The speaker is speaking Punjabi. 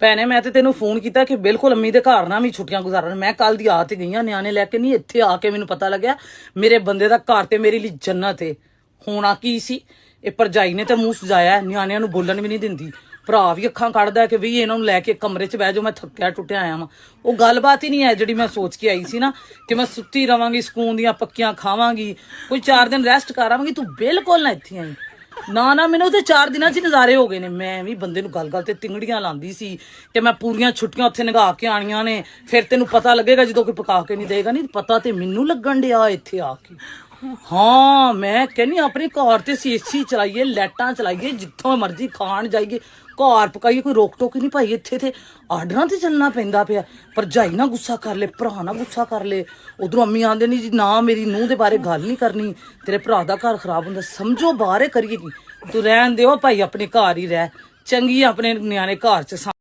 ਭੈਣੇ, ਮੈਂ ਤੇ ਤੈਨੂੰ ਫੋਨ ਕੀਤਾ ਕਿ ਬਿਲਕੁਲ ਅੰਮੀ ਦੇ ਘਰ ਨਾ ਵੀ ਛੁੱਟੀਆਂ ਗੁਜ਼ਾਰਨ। ਮੈਂ ਕੱਲ ਦੀ ਆ ਤੇ ਗਈਆਂ ਨਿਆਣੇ ਲੈ ਕੇ ਨਹੀਂ, ਇੱਥੇ ਆ ਕੇ ਮੈਨੂੰ ਪਤਾ ਲੱਗਿਆ ਮੇਰੇ ਬੰਦੇ ਦਾ ਘਰ ਤੇ ਮੇਰੇ ਲਈ ਜੰਨਤ ਏ। ਹੋਣਾ ਕੀ ਸੀ? ਇਹ ਪਰਜਾਈ ਨੇ ਤੇ ਮੂੰਹ ਸਜਾਇਆ ਨਿਆਣਿਆਂ ਨੂੰ ਬੋਲਣ ਵੀ ਨਹੀਂ ਦਿੰਦੀ। ਭਰਾ ਵੀ ਅੱਖਾਂ ਕੱਢਦਾ ਕਿ ਵੀ ਇਹਨਾਂ ਨੂੰ ਲੈ ਕੇ ਕਮਰੇ 'ਚ ਬਹਿ ਜਾਓ, ਮੈਂ ਥੱਕਿਆ ਟੁੱਟਿਆ ਆਇਆ ਵਾਂ। ਉਹ ਗੱਲਬਾਤ ਹੀ ਨਹੀਂ ਹੈ ਜਿਹੜੀ ਮੈਂ ਸੋਚ ਕੇ ਆਈ ਸੀ ਨਾ, ਕਿ ਮੈਂ ਸੁੱਤੀ ਰਵਾਂਗੀ, ਸਕੂਨ ਦੀਆਂ ਪੱਕੀਆਂ ਖਾਵਾਂਗੀ, ਕੋਈ 4 ਦਿਨ ਰੈਸਟ ਕਰਾਂਗੀ ਤੂੰ ਬਿਲਕੁਲ ਨਾ ਇੱਥੇ ਆਈ। ਨਾ ਨਾ, ਮੈਨੂੰ ਤੇ 4 ਦਿਨਾਂ 'ਚ ਨਜ਼ਾਰੇ ਹੋ ਗਏ ਨੇ। ਮੈਂ ਵੀ ਬੰਦੇ ਨੂੰ ਗੱਲ-ਗੱਲ ਤੇ ਤਿੰਗੜੀਆਂ ਲਾਉਂਦੀ ਸੀ ਕਿ ਮੈਂ ਪੂਰੀਆਂ ਛੁੱਟੀਆਂ ਉੱਥੇ ਨਗਾ ਕੇ ਆਣੀਆਂ ਨੇ। ਫਿਰ ਤੈਨੂੰ ਪਤਾ ਲੱਗੇਗਾ ਜਦੋਂ ਕੋਈ ਪਕਾ ਕੇ ਨਹੀਂ ਦੇਗਾ। ਨਹੀਂ, ਪਤਾ ਤੇ ਮੈਨੂੰ ਲੱਗਣ ਡਿਆ ਇੱਥੇ ਆ ਕੇ। ਹਾਂ, ਮੈਂ ਕਹਿੰਨੀ ਆਪਣੇ ਘਰ ਤੇ ਸੀ ਚਲਾਈਏ, ਲਾਈਟਾਂ ਚਲਾਈਏ, ਜਿੱਥੋਂ ਮਰਜ਼ੀ ਖਾਣ ਜਾਈਏ। ਘਰ ਪਕਾਈਏ, ਕੋਈ ਰੋਕ ਟੋਕ ਹੀ ਨਹੀਂ ਭਾਈ ਇੱਥੇ ਤੇ। ਆਰਡਰਾਂ ਤੇ ਚੱਲਣਾ ਪੈਂਦਾ ਪਿਆ। ਭਰਜਾਈ ਨਾ ਗੁੱਸਾ ਕਰ ਲੈ, ਭਰਾ ਨਾ ਗੁੱਸਾ ਕਰ ਲੈ। ਉਧਰੋਂ ਅੰਮੀ ਆਂਦੇ ਨਹੀਂ ਜੀ, ਨਾ, ਮੇਰੀ ਨੂੰਹ ਦੇ ਬਾਰੇ ਗੱਲ ਨਹੀਂ ਕਰਨੀ। ਤੇਰੇ ਭਰਾ ਦਾ ਘਰ ਖਰਾਬ ਹੁੰਦਾ। ਸਮਝੋ, ਬਾਹਰੇ ਕਰੀਏ ਕੀ? ਤੂੰ ਰਹਿਣ ਦਿਓ ਭਾਈ ਆਪਣੇ ਘਰ ਹੀ ਰਹਿ। ਚੰਗੀ ਆਪਣੇ ਨਿਆਣੇ ਘਰ ਚ ਸਾਂ-